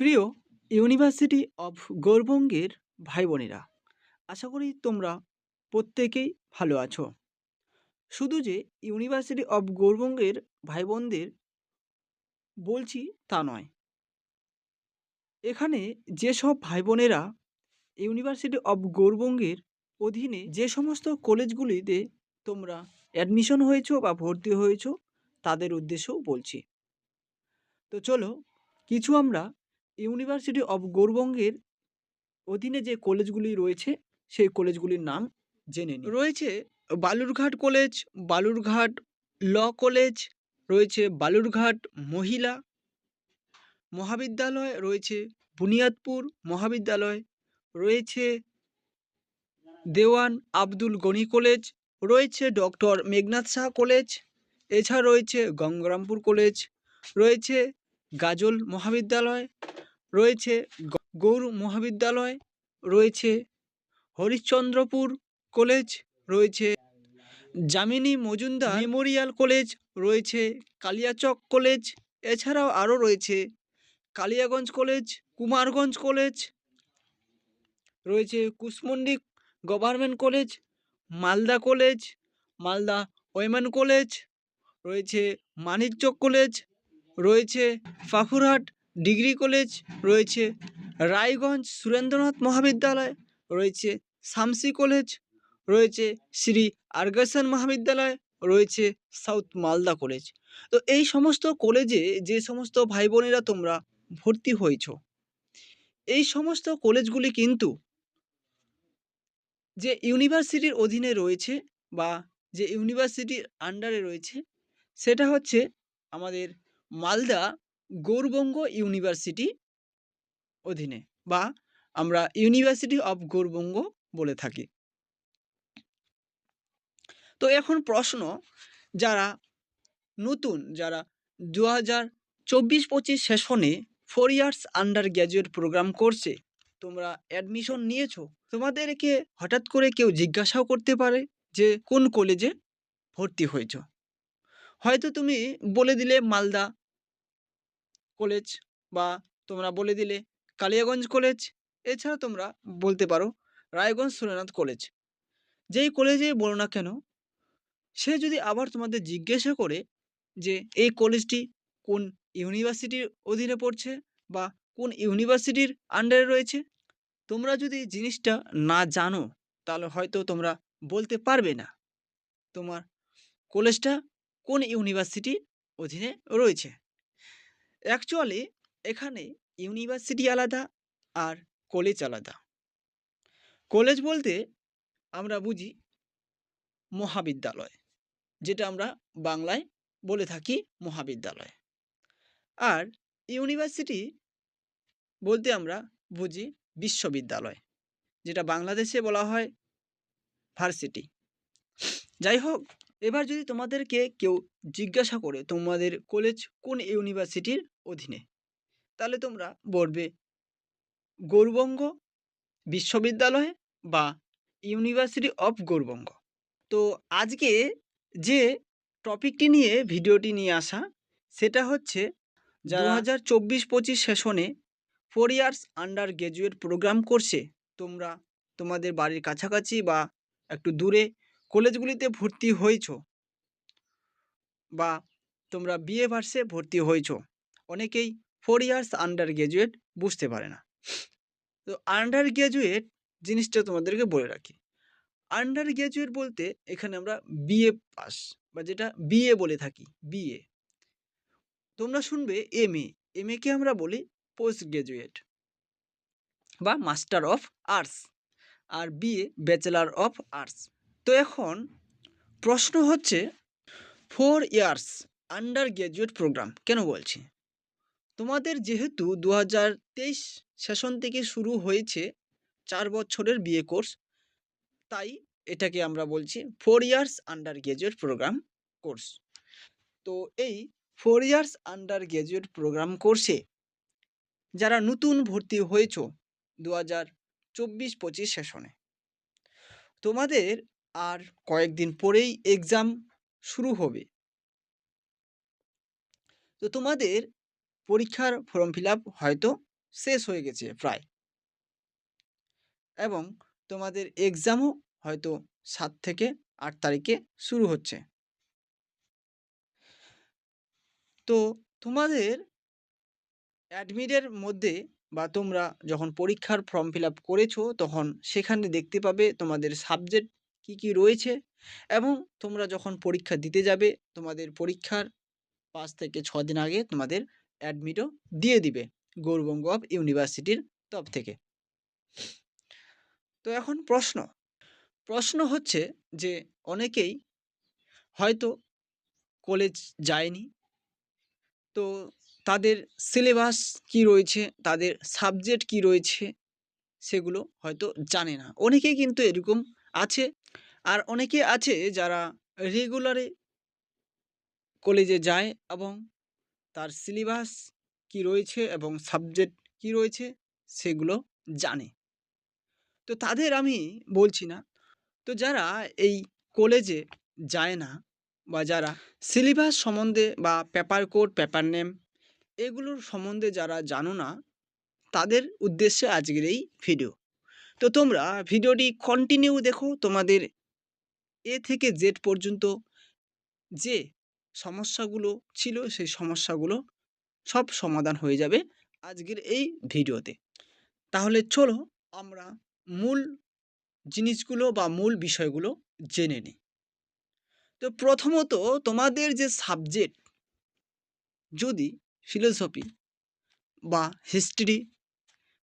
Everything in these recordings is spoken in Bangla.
প্রিয় ইউনিভার্সিটি অফ গৌরবঙ্গের ভাই বোনেরা আশা করি তোমরা প্রত্যেকেই ভালো আছো। শুধু যে ইউনিভার্সিটি অফ গৌরবঙ্গের ভাই বোনদের বলছি তা নয়। এখানে যেসব ভাই বোনেরা ইউনিভার্সিটি অফ গৌরবঙ্গের অধীনে যে সমস্ত কলেজগুলিতে তোমরা অ্যাডমিশন হয়েছো বা ভর্তি হয়েছো, তাদের উদ্দেশ্যেও বলছি। তো চলো, কিছু আমরা ইউনিভার্সিটি অফ গৌরবঙ্গের অধীনে যে কলেজগুলি রয়েছে, সেই কলেজগুলির নাম জেনে নিই রয়েছে Balurghat college Balurghat law college রয়েছে বালুরঘাট মহিলা মহাবিদ্যালয়, রয়েছে বুনিয়াদপুর মহাবিদ্যালয়, রয়েছে দেওয়ান আব্দুল গনি কলেজ রয়েছে ডক্টর মেঘনাথ শাহ কলেজ এছাড়া রয়েছে গঙ্গারামপুর কলেজ রয়েছে গাজল মহাবিদ্যালয় রয়েছে গৌর মহাবিদ্যালয়, রয়েছে হরিশ্চন্দ্রপুর কলেজ, রয়েছে যামিনী মজুমদার মেমোরিয়াল কলেজ, রয়েছে কালিয়াচক কলেজ, এছাড়াও আরও রয়েছে কালিয়াগঞ্জ কলেজ, কুমারগঞ্জ কলেজ, রয়েছে Kushmandi government college, Malda college, Malda women college, রয়েছে মানিকচক কলেজ, রয়েছে ফাফুরহাট ডিগ্রি কলেজ রয়েছে, রায়গঞ্জ সুরেন্দ্রনাথ মহাবিদ্যালয় রয়েছে, শামসি কলেজ রয়েছে, শ্রী আর্গাসন মহাবিদ্যালয় রয়েছে, সাউথ মালদা কলেজ। তো এই সমস্ত কলেজে যে সমস্ত ভাই বোনেরা তোমরা ভর্তি হয়েছ, এই সমস্ত কলেজগুলি কিন্তু যে ইউনিভার্সিটির অধীনে রয়েছে বা যে ইউনিভার্সিটির আন্ডারে রয়েছে, সেটা হচ্ছে আমাদের মালদা গৌরবঙ্গ ইউনিভার্সিটি অধীনে বা আমরা ইউনিভার্সিটি অফ গৌরবঙ্গ বলে থাকি। তো এখন প্রশ্ন, যারা নতুন, যারা দু হাজার চব্বিশ পঁচিশ সেশনে four years under graduate program করছে, তোমরা অ্যাডমিশন নিয়েছো, তোমাদেরকে হঠাৎ করে কেউ জিজ্ঞাসাও করতে পারে যে কোন কলেজে ভর্তি হয়েছ। হয়তো তুমি বলে দিলে মালদা কলেজ বা তোমরা বলে দিলে কালিয়াগঞ্জ কলেজ, এছাড়া তোমরা বলতে পারো রায়গঞ্জ সুরেনাথ কলেজ। যেই কলেজে বলো না কেন, সে যদি আবার তোমাদের জিজ্ঞাসা করে যে এই কলেজটি কোন ইউনিভার্সিটির অধীনে পড়ছে বা কোন ইউনিভার্সিটির আন্ডারে রয়েছে, তোমরা যদি জিনিসটা না জানো, তাহলে হয়তো তোমরা বলতে পারবে না তোমার কলেজটা কোন ইউনিভার্সিটির অধীনে রয়েছে। অ্যাকচুয়ালি এখানে ইউনিভার্সিটি আলাদা আর কলেজ আলাদা। কলেজ বলতে আমরা বুঝি মহাবিদ্যালয়, যেটা আমরা বাংলায় বলে থাকি মহাবিদ্যালয়। আর ইউনিভার্সিটি বলতে আমরা বুঝি বিশ্ববিদ্যালয়, যেটা বাংলাদেশে বলা হয় ভার্সিটি যাই হোক, এবার যদি তোমাদেরকে কেউ জিজ্ঞাসা করে তোমাদের কলেজ কোন ইউনিভার্সিটির অধীনে। তাহলে তোমরা বলবে গৌরবঙ্গ বিশ্ববিদ্যালয় বা ইউনিভার্সিটি অফ গৌরবঙ্গ। তো আজকে যে টপিকটি নিয়ে ভিডিওটি নিয়ে আসা সেটা হচ্ছে দু হাজার চব্বিশ পঁচিশ সেশনে four years under graduate program করছে তোমরা তোমাদের বাড়ির কাছাকাছি বা একটু দূরে কলেজগুলিতে ভর্তি হয়েছ বা তোমরা বিএ ভার্সে ভর্তি হয়েছ। অনেকেই ফোর ইয়ার্স আন্ডার গ্র্যাজুয়েট বুঝতে পারে না। তো আন্ডার গ্র্যাজুয়েট জিনিসটা তোমাদেরকে বলে রাখি। আন্ডার গ্র্যাজুয়েট বলতে এখানে আমরা বিএ পাস বা যেটা বিএ বলে থাকি বিএ তোমরা শুনবে এম এ এম একে আমরা বলি পোস্ট গ্র্যাজুয়েট বা মাস্টার অফ আর্টস আর বিএ ব্যাচেলার অফ আর্টস তো এখন প্রশ্ন হচ্ছে four years under graduate program কেন বলছি? তোমাদের যেহেতু দু হাজার তেইশ সেশন থেকে শুরু হয়েছে, চার বছরের বিএ কোর্স, তাই এটাকে আমরা বলছি four years under graduate program course তো এই four years under graduate program কোর্সে যারা নতুন ভর্তি হয়েছ দু হাজার চব্বিশ পঁচিশ সেশনে, তোমাদের আর কয়েকদিন পরেই এক্সাম শুরু হবে। তো তোমাদের পরীক্ষার ফর্ম ফিল আপ হয়তো শেষ হয়ে গেছে প্রায়। এবং তোমাদের এক্সামও হয়তো সাত থেকে আট তারিখে শুরু হচ্ছে। তো তোমাদের অ্যাডমিটের মধ্যে বা তোমরা যখন পরীক্ষার ফর্ম ফিল আপ করেছ, তখন সেখানে দেখতে পাবে তোমাদের সাবজেক্ট কি কি রয়েছে এবং তোমরা যখন পরীক্ষা দিতে যাবে, তোমাদের পরীক্ষার পাঁচ থেকে ছ দিন আগে তোমাদের অ্যাডমিটও দিয়ে দিবে গৌরবঙ্গ অফ ইউনিভার্সিটির তরফ থেকে। তো এখন প্রশ্ন প্রশ্ন হচ্ছে যে অনেকেই হয়তো কলেজ যায়নি, তো তাদের সিলেবাস কি রয়েছে, তাদের সাবজেক্ট কি রয়েছে সেগুলো হয়তো জানে না। অনেকেই কিন্তু এরকম আছে, আর অনেকে আছে যারা রেগুলারে কলেজে যায় এবং তার সিলেবাস কি রয়েছে এবং সাবজেক্ট কি রয়েছে সেগুলো জানে। তো তাদের আমি বলছি না। তো যারা এই কলেজে যায় না বা যারা সিলেবাস সম্বন্ধে বা পেপার কোড, পেপার নেম এগুলোর সম্বন্ধে যারা জানো না, তাদের উদ্দেশ্যে আজকের এই ভিডিও। তো তোমরা ভিডিওটি কন্টিনিউ দেখো তোমাদের এ থেকে জেড পর্যন্ত যে সমস্যাগুলো ছিল, সেই সমস্যাগুলো সব সমাধান হয়ে যাবে আজকের এই ভিডিওতে। তাহলে চলো আমরা মূল জিনিসগুলো বা মূল বিষয়গুলো জেনে নিই। তো প্রথমত তোমাদের যে সাবজেক্ট যদি ফিলোসফি বা হিস্ট্রি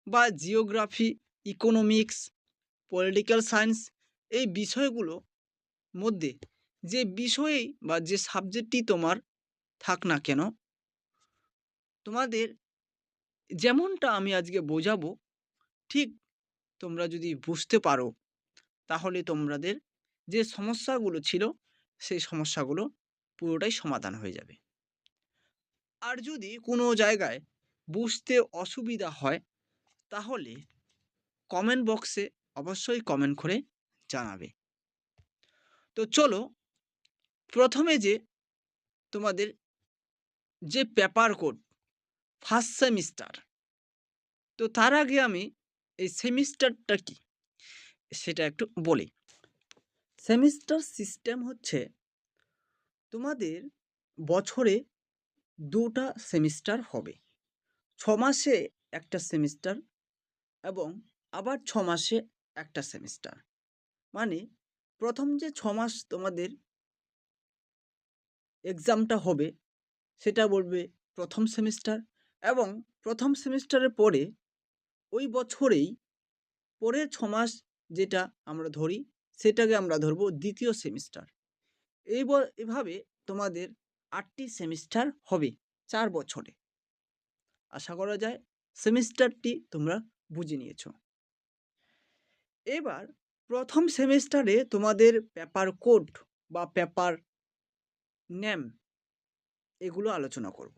বা জিওগ্রাফি ইকোনমিক্স পলিটিক্যাল সায়েন্স এই বিষয়গুলো মধ্যে যে বিষয়েই বা যে সাবজেক্টটি তোমার থাক না কেন, তোমাদের যেমনটা আমি আজকে বোঝাবো, ঠিক তোমরা যদি বুঝতে পারো, তাহলে তোমাদের যে সমস্যাগুলো ছিল, সেই সমস্যাগুলো পুরোটাই সমাধান হয়ে যাবে। আর যদি কোনো জায়গায় বুঝতে অসুবিধা হয়, তাহলে কমেন্ট বক্সে অবশ্যই কমেন্ট করে জানাবে। তো চলো প্রথমে যে তোমাদের যে পেপার কোড ফার্স্ট সেমিস্টার তো তার আগে আমি এই সেমিস্টারটা কি, সেটা একটু বলি। সেমিস্টার সিস্টেম হচ্ছে তোমাদের বছরে দুটা সেমিস্টার হবে। ছ মাসে একটা সেমিস্টার এবং আবার ছ মাসে একটা সেমিস্টার মানে প্রথম যে ছ মাস তোমাদের এক্সামটা হবে, সেটা বলবে প্রথম সেমিস্টার এবং প্রথম সেমিস্টারের পরে ওই বছরেই পরের ছ মাস যেটা আমরা ধরি, সেটাকে আমরা ধরবো দ্বিতীয় সেমিস্টার এই এভাবে তোমাদের আটটি সেমিস্টার হবে চার বছরে। আশা করা যায় সেমিস্টারটি তোমরা বুঝে নিয়েছো। এবার প্রথম সেমিস্টারে তোমাদের পেপার কোড বা পেপার নেম, এগুলো আলোচনা করব।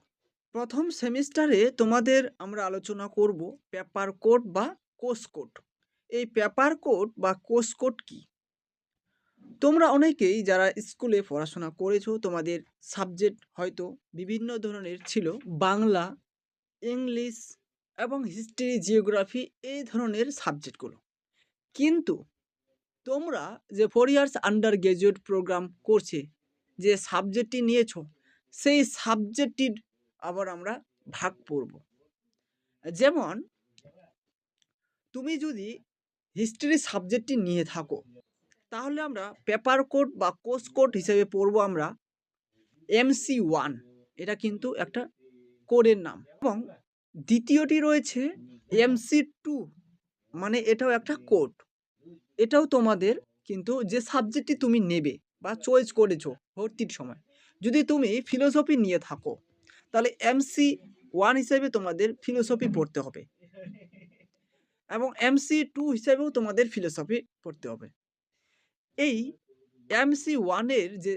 প্রথম সেমিস্টারে তোমাদের আমরা আলোচনা করব পেপার কোড বা কোর্স কোড। এই পেপার কোড বা কোর্স কোড কি? তোমরা অনেকেই যারা স্কুলে পড়াশোনা করেছ, তোমাদের সাবজেক্ট হয়তো বিভিন্ন ধরনের ছিল। বাংলা, ইংলিশ এবং হিস্ট্রি, জিওগ্রাফি এই ধরনের সাবজেক্টগুলো। কিন্তু তোমরা যে four years under graduate program করছে যে সাবজেক্টটি নিয়েছো, সেই সাবজেক্টটির আবার আমরা ভাগ পড়ব যেমন, তুমি যদি হিস্ট্রি সাবজেক্টটি নিয়ে থাকো, তাহলে আমরা পেপার কোড বা কোর্স কোড হিসেবে পড়ব আমরা এমসি ওয়ান এটা কিন্তু একটা কোডের নাম। এবং দ্বিতীয়টি রয়েছে এমসি টু মানে এটাও একটা কোড এটাও তোমাদের কিন্তু যে সাবজেক্টটি তুমি নেবে বা চয়েস করেছ ভর্তির সময়। যদি তুমি ফিলোসফি নিয়ে থাকো, তাহলে এমসি ওয়ান হিসেবে তোমাদের ফিলোসফি পড়তে হবে। এবং এমসি টু হিসেবেও তোমাদের ফিলোসফি পড়তে হবে। এই এমসি ওয়ানের যে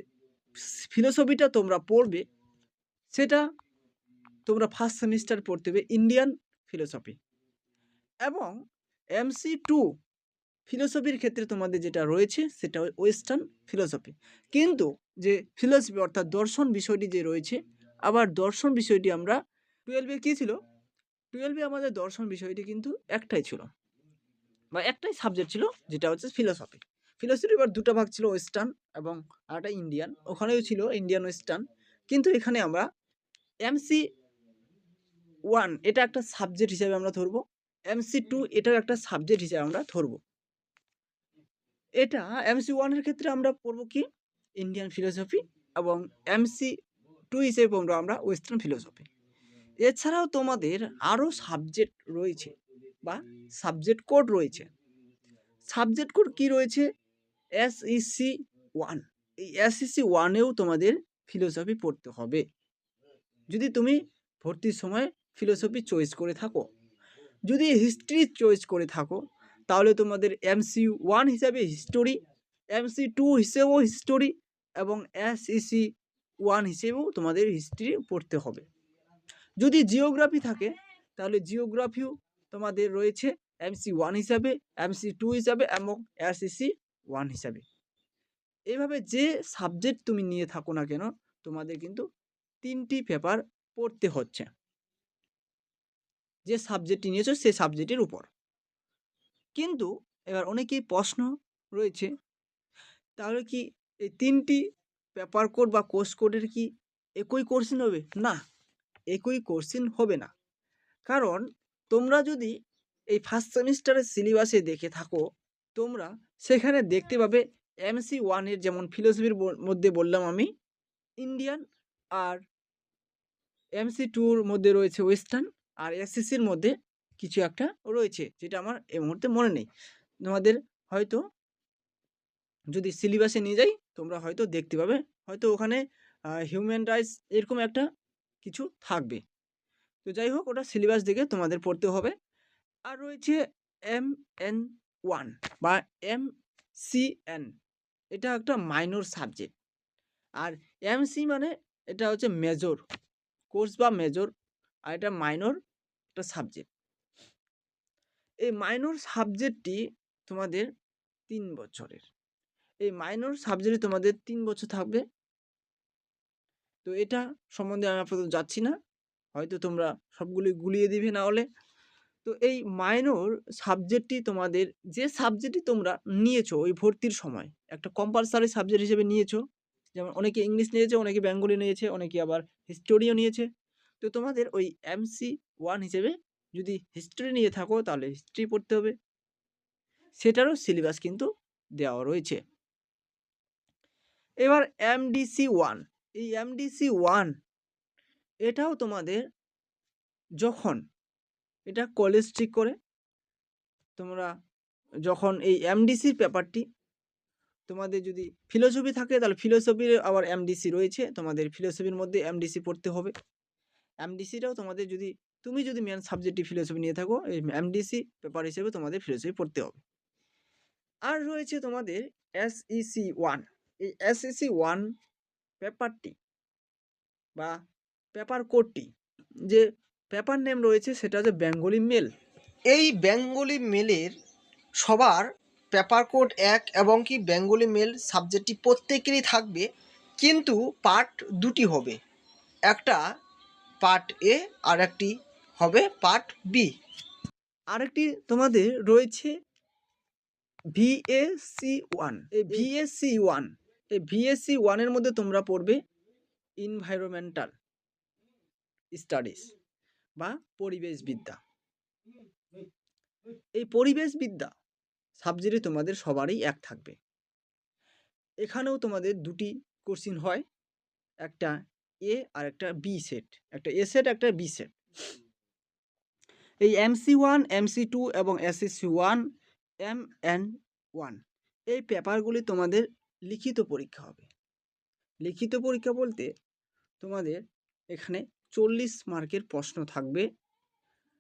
ফিলোসফিটা তোমরা পড়বে, সেটা তোমরা ফার্স্ট সেমিস্টার পড়তে হবে ইন্ডিয়ান ফিলোসফি এবং এমসি টু ফিলোসফির ক্ষেত্রে তোমাদের যেটা রয়েছে, সেটা ওয়েস্টার্ন ফিলোসফি কিন্তু যে ফিলোসফি অর্থাৎ দর্শন বিষয়টি যে রয়েছে, আবার দর্শন বিষয়টি আমরা টুয়েলভে কী ছিল? টুয়েলভে আমাদের দর্শন বিষয়টি কিন্তু একটাই ছিল। বা একটাই সাবজেক্ট ছিল, যেটা হচ্ছে ফিলোসফি ফিলোসফি এবার দুটো ভাগ ছিল ওয়েস্টার্ন এবং আরেকটা ইন্ডিয়ান ওখানেও ছিল ইন্ডিয়ান ওয়েস্টার্ন কিন্তু এখানে আমরা এমসি ওয়ান এটা একটা সাবজেক্ট হিসাবে আমরা ধরবো। এমসি টু এটাও একটা সাবজেক্ট হিসাবে আমরা ধরবো। এটা এমসি ওয়ানের ক্ষেত্রে আমরা পড়ব কি? ইন্ডিয়ান ফিলোসফি এবং এমসি টু হিসেবে পড়ব আমরা ওয়েস্টার্ন ফিলোসফি এছাড়াও তোমাদের আরও সাবজেক্ট রয়েছে বা সাবজেক্ট কোড রয়েছে। সাবজেক্ট কোড কি রয়েছে? এসইসি ওয়ান এই এসইসি ওয়ানেও তোমাদের ফিলোসফি পড়তে হবে। যদি তুমি ভর্তির সময় ফিলোসফি চয়েস করে থাকো, যদি হিস্ট্রি চয়েস করে থাকো তাহলে তোমাদের এমসি ওয়ান হিসাবে হিস্টোরি এমসি টু হিসেবেও হিস্টোরি এবং এসইসি ওয়ান হিসেবেও তোমাদের হিস্ট্রি পড়তে হবে। যদি জিওগ্রাফি থাকে, তাহলে জিওগ্রাফিও তোমাদের রয়েছে এমসি ওয়ান হিসাবে এমসি টু হিসাবে এবং এসইসি ওয়ান হিসাবে। এইভাবে যে সাবজেক্ট তুমি নিয়ে থাকো না কেন, তোমাদের কিন্তু তিনটি পেপার পড়তে হচ্ছে। যে সাবজেক্টটি নিয়েছো সেই সাবজেক্টের উপর। কিন্তু এবার অনেকেই প্রশ্ন রয়েছে, তাহলে কি এই তিনটি পেপার কোড বা কোর্স কোডের কি একই কোর্সিন হবে? না, একই কোর্সিন হবে না। কারণ তোমরা যদি এই ফার্স্ট সেমিস্টারের সিলেবাসে দেখে থাকো, তোমরা সেখানে দেখতে পাবে এমসি ওয়ানের যেমন ফিলোসফির মধ্যে বললাম আমি ইন্ডিয়ান আর এমসি টুর মধ্যে রয়েছে ওয়েস্টার্ন আর এসএসসির মধ্যে কিছু একটা রয়েছে, যেটা আমার এই মুহূর্তে মনে নেই। তোমাদের হয়তো যদি সিলেবাসে নিয়ে যাই, তোমরা হয়তো দেখতে পাবে, হয়তো ওখানে হিউম্যান রাইটস এরকম একটা কিছু থাকবে। তো যাই হোক, ওটা সিলেবাস দেখে তোমাদের পড়তে হবে। আর রয়েছে এম এন ওয়ান বা এম সি এন এটা একটা মাইনর সাবজেক্ট আর এম সি মানে এটা হচ্ছে মেজর কোর্স বা মেজর আর এটা মাইনর একটা সাবজেক্ট এই মাইনর সাবজেক্টটি তোমাদের তিন বছরের। এই মাইনর সাবজেক্টে তোমাদের তিন বছর থাকবে। তো এটা সম্বন্ধে আমি আপাতত যাচ্ছি না। হয়তো তোমরা সবগুলি গুলিয়ে দিবে না হলে। তো এই মাইনর সাবজেক্টটি তোমাদের যে সাবজেক্টটি তোমরা নিয়েছো ওই ভর্তির সময়, একটা কম্পালসারি সাবজেক্ট হিসেবে নিয়েছো, যেমন অনেকে ইংলিশ নিয়েছে, অনেকে বেঙ্গলি নিয়েছে, অনেকে আবার হিস্টোরিও নিয়েছে। তো তোমাদের ওই এমসি ওয়ান হিসেবে যদি হিস্ট্রি নিয়ে থাকো, তাহলে হিস্ট্রি পড়তে হবে। সেটারও সিলেবাস কিন্তু দেওয়া রয়েছে। এবার এমডিসি ওয়ান এই এমডিসি ওয়ান এটাও তোমাদের যখন এটা কলেজ ঠিক করে, তোমরা যখন এই এমডিসির পেপারটি তোমাদের যদি ফিলোসফি থাকে, তাহলে ফিলোসফির আবার এমডিসি রয়েছে। তোমাদের ফিলোসফির মধ্যে এমডিসি পড়তে হবে। এমডিসিটাও তোমাদের যদি তুমি যদি মেন সাবজেক্টটি ফিলোসফি নিয়ে থাকো এমডিসি পেপার হিসেবে তোমাদের ফিলোসফি পড়তে হবে। আর রয়েছে তোমাদের এসইসি ওয়ান এই এসইসি ওয়ান পেপারটি বা পেপার কোডটি যে পেপার নেম রয়েছে সেটা হচ্ছে বেঙ্গলি মেল এই বেঙ্গলি মেলের সবার পেপার কোড এক এবং কি বেঙ্গলি মেল সাবজেক্টটি প্রত্যেকেরই থাকবে, কিন্তু পার্ট দুটি হবে। একটা পার্ট এ আর একটি হবে পার্ট বি আরেকটি তোমাদের রয়েছে ভিএসসি ওয়ান এই ভিএসসি ওয়ান এই ভিএসসি ওয়ানের মধ্যে তোমরা পড়বে ইনভাইরনমেন্টাল স্টাডিজ বা পরিবেশবিদ্যা। এই পরিবেশবিদ্যা সাবজেক্টে তোমাদের সবারই এক থাকবে। এখানেও তোমাদের দুটি কোশ্চিন হয় একটা এ আর একটা বি সেট একটা এ সেট একটা বি সেট এই এমসি ওয়ান এমসি টু এবং SSC one M N one এই পেপারগুলি তোমাদের লিখিত পরীক্ষা হবে। লিখিত পরীক্ষা বলতে তোমাদের এখানে চল্লিশ মার্কের প্রশ্ন থাকবে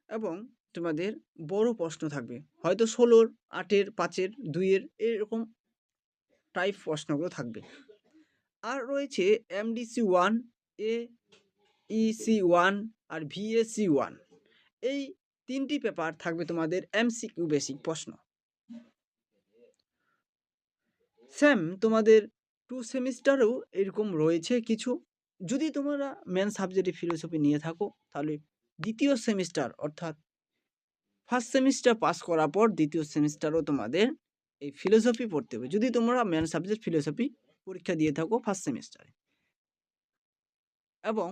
এবং তোমাদের বড় প্রশ্ন থাকবে। হয়তো ষোলোর, আটের, পাঁচের, দুইয়ের এরকম টাইপ প্রশ্নগুলো থাকবে। আর রয়েছে MDC one A EC one R VSC one এই তিনটি পেপার থাকবে তোমাদের এমসিকিউ বেসিক প্রশ্ন। সেম তোমাদের টু সেমিস্টারেও এরকম রয়েছে কিছু। যদি তোমরা মেন সাবজেক্টে ফিলোসফি নিয়ে থাকো, তাহলে দ্বিতীয় সেমিস্টার অর্থাৎ ফার্স্ট সেমিস্টার পাস করার পর দ্বিতীয় সেমিস্টারও তোমাদের এই ফিলোসফি পড়তে হবে। যদি তোমরা মেন সাবজেক্ট ফিলোসফি পরীক্ষা দিয়ে থাকো ফার্স্ট সেমিস্টারে এবং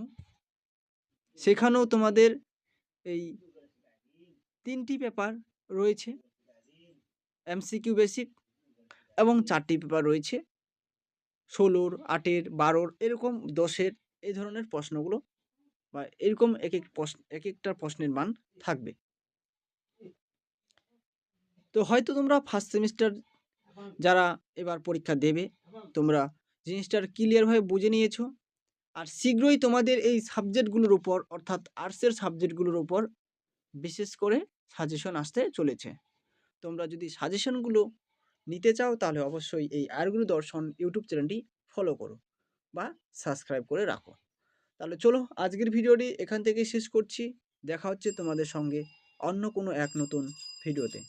সেখানেও তোমাদের এই তিনটি পেপার রয়েছে, এমসিকিউ বেসিক এবং চারটি পেপার রয়েছে, ষোলোর, আটের, বারোর, এরকম দশের এই ধরনের প্রশ্নগুলো বা এরকম এক এক প্রশ্ন এক একটা প্রশ্নের মান থাকবে। তো হয়তো তোমরা ফার্স্ট সেমিস্টার যারা এবার পরীক্ষা দেবে, তোমরা জিনিসটার ক্লিয়ারভাবে বুঝে নিয়েছো আর শীঘ্রই তোমাদের এই সাবজেক্টগুলোর উপর অর্থাৎ আর্টসের সাবজেক্টগুলোর উপর বিশেষ করে সাজেশন আসতে চলেছে। তোমরা যদি সাজেশনগুলো নিতে চাও, তাহলে অবশ্যই এই আয়ুর্গুরু দর্শন ইউটিউব চ্যানেলটি ফলো করো বা সাবস্ক্রাইব করে রাখো। তাহলে চলো আজকের ভিডিওটি এখান থেকে শেষ করছি। দেখা হচ্ছে তোমাদের সঙ্গে অন্য কোনো এক নতুন ভিডিওতে